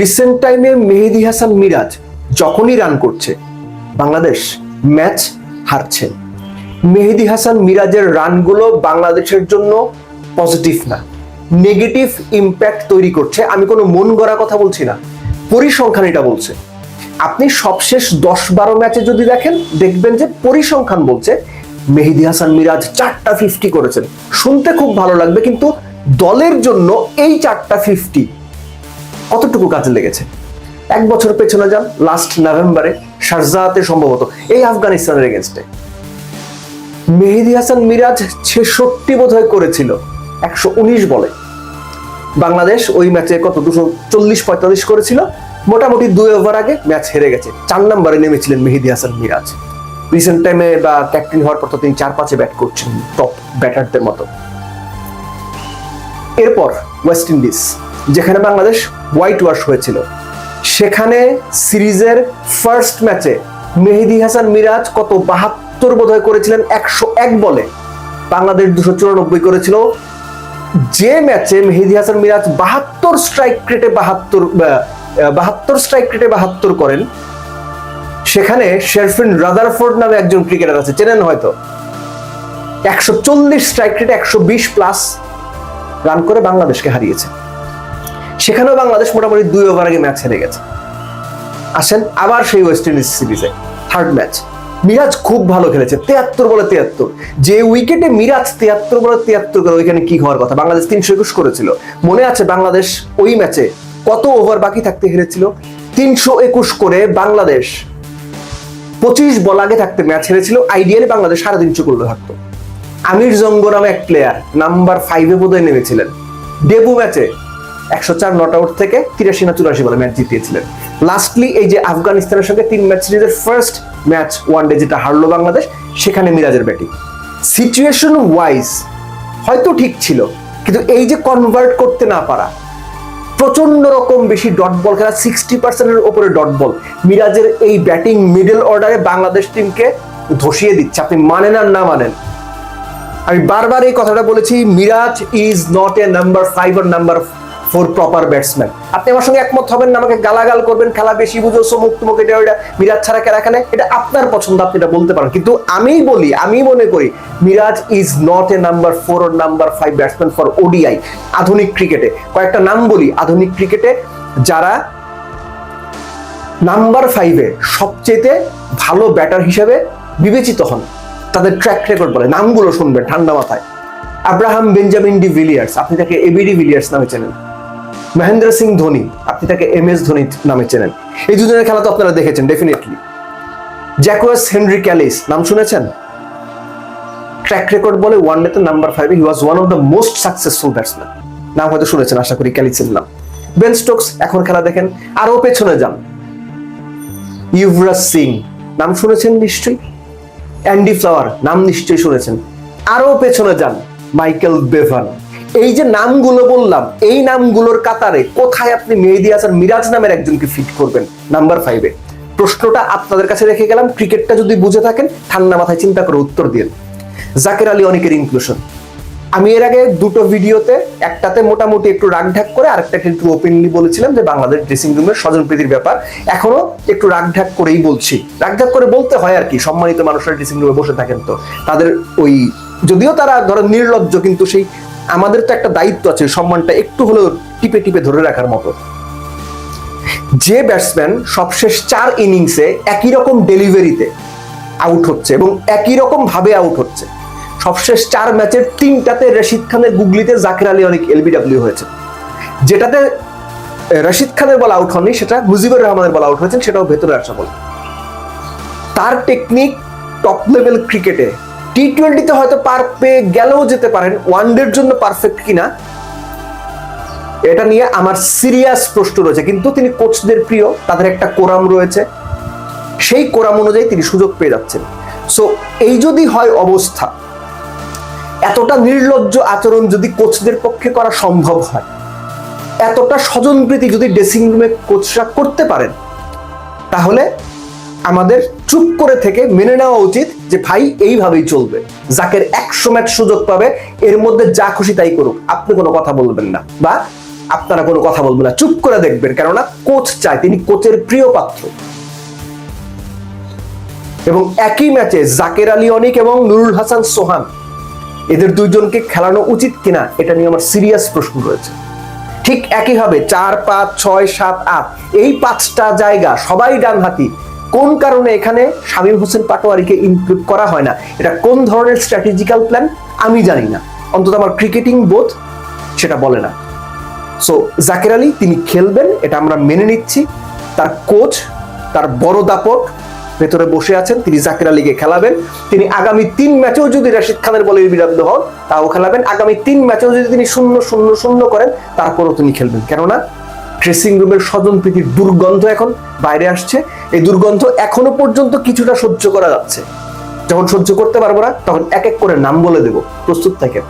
Recent টাইমে মেহেদি হাসান মিরাজ যখনই run করছে, বাংলাদেশ ম্যাচ হারছে। মেহেদি হাসান মিরাজের রানগুলো বাংলাদেশের জন্য পজিটিভ না। নেগেটিভ ইম্প্যাক্ট তৈরি করছে। আমি কোনো মন গড়া কথা বলছি না। পরিসংখ্যান এটা বলছে। আপনি সবশেষ দশ বারো ম্যাচে যদি দেখেন, দেখবেন যে পরিসংখ্যান বলছে, মেহেদি হাসান মিরাজ চারটা ফিফটি করেছেন। শুনতে খুব ভালো লাগবে, কিন্তু দলের জন্য এই চারটা ফিফটি কতটুকু কাজে লেগেছে? এক বছর পেছনে যান লাস্ট নভেম্বরে শারজাহাতে সম্ভবত, এই আফগানিস্তানের এগেনস্টে মেহেদি হাসান মিরাজ ছেষট্টি বোধহয় করেছিল, একশো উনিশ বলে। বাংলাদেশ ওই ম্যাচে কত, দুশো চল্লিশ পঁয়তাল্লিশ করেছিল? মোটামুটি দুই ওভার আগে ম্যাচ হেরে গেছে। চার নম্বরে নেমেছিলেন মেহেদি হাসান মিরাজ। রিসেন্ট টাইমে বা ক্যাপ্টেন হওয়ার পর তো তিনি চার পাঁচে ব্যাট করছেন টপ ব্যাটারদের মতো। এরপর ওয়েস্ট ইন্ডিজ যেখানে বাংলাদেশ হোয়াইট ওয়াশ হয়েছিল। সেখানে সিরিজের ফার্স্ট ম্যাচে মেহেদি হাসান মিরাজ কত বাহাত্তর বোধহয় করেছিলেন? একশো এক বলে। বাংলাদেশ দুশো চুরানব্বই করেছিল। যে ম্যাচে মেহেদি হাসান মিরাজ বাহাত্তর স্ট্রাইক রেটে বাহাত্তর বাহাত্তর স্ট্রাইক রেটে বাহাত্তর করেন। সেখানে শেরফিন রাদারফোর্ড নামে একজন ক্রিকেটার আছে, চেনেন হয়তো? একশো চল্লিশ স্ট্রাইক রেটে একশো বিশ প্লাস রান করে বাংলাদেশকে হারিয়েছে। সেখানেও বাংলাদেশ মোটামুটি দুই ওভার আগে ম্যাচ হেরে গেছে। আসেন আবার সেই ওয়েস্ট ইন্ডিজ সিরিজে থার্ড ম্যাচ মিরাজ খুব ভালো খেলেছে, তেয়াত্তর বলে তেয়াত্তর। যে উইকেটে মিরাজ তেয়াত্তর বলে তেয়াত্তর করে, ওইখানে কি হওয়ার কথা? বাংলাদেশ তিনশো একুশ করেছিল। মনে আছে বাংলাদেশ ওই ম্যাচে কত ওভার বাকি থাকতে হেরেছিল? তিনশো একুশ করে বাংলাদেশ পঁচিশ বল আগে থাকতে ম্যাচ হেরেছিল। আইডিয়ালি বাংলাদেশ সাড়ে তিনশো করলে থাকতো। আমির জঙ্গ নামে এক প্লেয়ার নাম্বার ফাইভে বোধহয় নেমেছিলেন। ডেবু ম্যাচে একশো চার নট আউট থেকে তিরাশি না চুরাশি বলে ম্যাচ জিতিয়েছিলেন। লাস্টলি এই যে আফগানিস্তানের সঙ্গে তিন ম্যাচ সিরিজের ফার্স্ট ম্যাচ ওয়ান ডে যেটা হারলো বাংলাদেশ, সেখানে মিরাজের ব্যাটিং সিচুয়েশন ওয়াইজ হয়তো ঠিক ছিল, কিন্তু এই যে কনভার্ট করতে না পারা প্রচণ্ড রকম বেশি ডট বল খেলা সিক্সটি পার্সেন্টের ওপরে ডট বল মিরাজের এই ব্যাটিং মিডল অর্ডারে বাংলাদেশ টিমকে ধসিয়ে দিচ্ছে। আপনি মানেন আর না মানেন, আমি বারবার এই কথাটা বলেছি, Miraz is not a number five R number four proper batsman আপনি আমার সঙ্গে একমত হবেন না, আমাকে গালাগাল করবেন, খেলা বেশি বুঝো সমুক তুমুক এটা ওইটা মিরাজ ছাড়া খেলা খেলে? এটা আপনার পছন্দ, আপনি এটা বলতে পারেন। কিন্তু আমি বলি আমি মনে করি, Miraz is not a number four R number five batsman for ODI আধুনিক ক্রিকেটে। কয়েকটা নাম বলি, আধুনিক ক্রিকেটে, যারা নাম্বার ফাইভে সবচেয়ে ভালো ব্যাটার হিসেবে বিবেচিত হন। তাদের ট্র্যাক রেকর্ড বলে, নামগুলো শুনবেন ঠান্ডা মাথায়। আব্রাহাম বেঞ্জামিন ডি ভিলিয়ার্স, আপনি তাকে এবিডি ভিলিয়ার্স নামে চেনেন। মহেন্দ্র সিং ধোনি, আপনি তাকে এম এস ধোনি নামে চেনেন। এই দুজনের খেলা তো আপনারা দেখেছেন ডেফিনেটলি জ্যাকোয়াস হেনরি ক্যালিস, নাম শুনেছেন? ট্র্যাক রেকর্ড বলে ওয়ান ডেতে নাম্বার ফাইভে he was one of the most successful batsman নাম হয়তো শুনেছেন, আশা করি ক্যালিসের নাম। বেন স্টোকস এখন খেলা দেখেন আরও পেছনে যান। ইউভরাজ সিং নাম শুনেছেন নিশ্চয়ই? অ্যান্ডি ফ্লাওয়ার নাম নিশ্চয়ই শুনেছেন। আরও পেছনে যান মাইকেল বেভান এই যে নামগুলো বললাম, এই নামগুলোর কাতারে কোথায় আপনি মেহেদি হাসান মিরাজ নামের একজনকে ফিট করবেন? নাম্বার ফাইভে প্রশ্নটা আপনাদের কাছে রেখে গেলাম, ক্রিকেটটা যদি বুঝে থাকেন, ঠান্ডা মাথায় চিন্তা করে উত্তর দিন। জাকের আলী অনেকের ইনক্লুশন আমি এর আগে দুটো ভিডিওতে, একটাতে মোটামুটি একটু রাগঢাক করে আরেকটা একটু ওপেনলি বলেছিলাম যে বাংলাদেশ ড্রেসিং রুমের স্বজনপ্রীতির ব্যাপার। এখনও একটু রাগঢাক করেই বলছি। রাগঢাক করে বলতে হয় আর কি, সম্মানিত মানুষরা ড্রেসিং রুমে বসে থাকেন তো। তাদের ওই, যদিও তারা ধরো নির্লজ্জ, কিন্তু সেই আমাদের তো একটা দায়িত্ব আছে, সম্মানটা একটু হলেও টিপে টিপে ধরে রাখার মতো। যে ব্যাটসম্যান সবশেষ চার ইনিংসে একই রকম ডেলিভারিতে আউট হচ্ছে এবং একই রকম ভাবে আউট হচ্ছে। সবশেষ চার ম্যাচের তিনটাতে রশিদ খানের গুগলিতে জাকির আলী অনেক এলবিডাব্লিউ হয়েছে। যেটাতে রশিদ খানের বল আউট হয়নি সেটা মুজিবুর রহমানের বল আউট হয়েছেন, সেটাও ভেতরে আসা বল। তার টেকনিক টপ লেভেল ক্রিকেটে টি টোয়েন্টিতে হয়তো পার পেয়ে গেলেও যেতে পারেন ওয়ান ডের জন্য পারফেক্ট কিনা, এটা নিয়ে আমার সিরিয়াস প্রশ্ন রয়েছে। কিন্তু তিনি কোচদের প্রিয়, তাদের একটা কোরাম রয়েছে। সেই কোরাম অনুযায়ী তিনি সুযোগ পেয়ে যাচ্ছেন। সো এই যদি হয় অবস্থা, এতটা নির্লজ্জ আচরণ যদি কোচদের পক্ষে করা সম্ভব হয়, এতটা স্বজনপ্রীতি যদি ড্রেসিং রুমে কোচরা করতে পারেন, তাহলে আমাদের চুপ করে থেকে মেনে নেওয়া উচিত যে ভাই এইভাবেই চলবে। জাকের একশো ম্যাচ সুযোগ পাবে, এর মধ্যে যা খুশি তাই করুক। আপনি কোনো কথা বলবেন না বা আপনারা কোনো কথা বলবেন না। চুপ করে দেখবেন, কেননা কোচ চায় তিনি কোচের প্রিয় পাত্র। এবং একই ম্যাচে জাকের আলী অনিক এবং নুরুল হাসান সোহান, এদের দুইজনকে খেলানো উচিত কিনা, এটা নিয়ে আমার সিরিয়াস প্রশ্ন রয়েছে। ঠিক একইভাবে চার পাঁচ ছয় সাত আট, এই পাঁচটা জায়গা সবাই ডানহাতি কোন কারণে এখানে শামীম হোসেন পাটোয়ারিকে ইনক্লুড করা হয় না? এটা কোন ধরনের স্ট্র্যাটেজিক্যাল প্ল্যান আমি জানি না। অন্তত আমার ক্রিকেটিং বোধ সেটা বলে না। সো জাকের আলী, তিনি খেলবেন, এটা আমরা মেনে নিচ্ছি। তার কোচ তার বড় দাপট ভেতরে বসে আছেন, তিনি জাকির আলীকে খেলাবেন। তিনি আগামী তিন ম্যাচেও যদি রাশিদ খানের বলে বিরাদ্ধ হন, তাও খেলাবেন। আগামী তিন ম্যাচেও যদি তিনি শূন্য শূন্য শূন্য করেন, তারপরও তিনি খেলবেন। কেননা ড্রেসিং রুমের স্বজন প্রীতির দুর্গন্ধ এখন বাইরে আসছে। এই দুর্গন্ধ এখনও পর্যন্ত কিছুটা সহ্য করা যাচ্ছে। যখন সহ্য করতে পারব না, তখন এক এক করে নাম বলে দেবো প্রস্তুত থাকেন।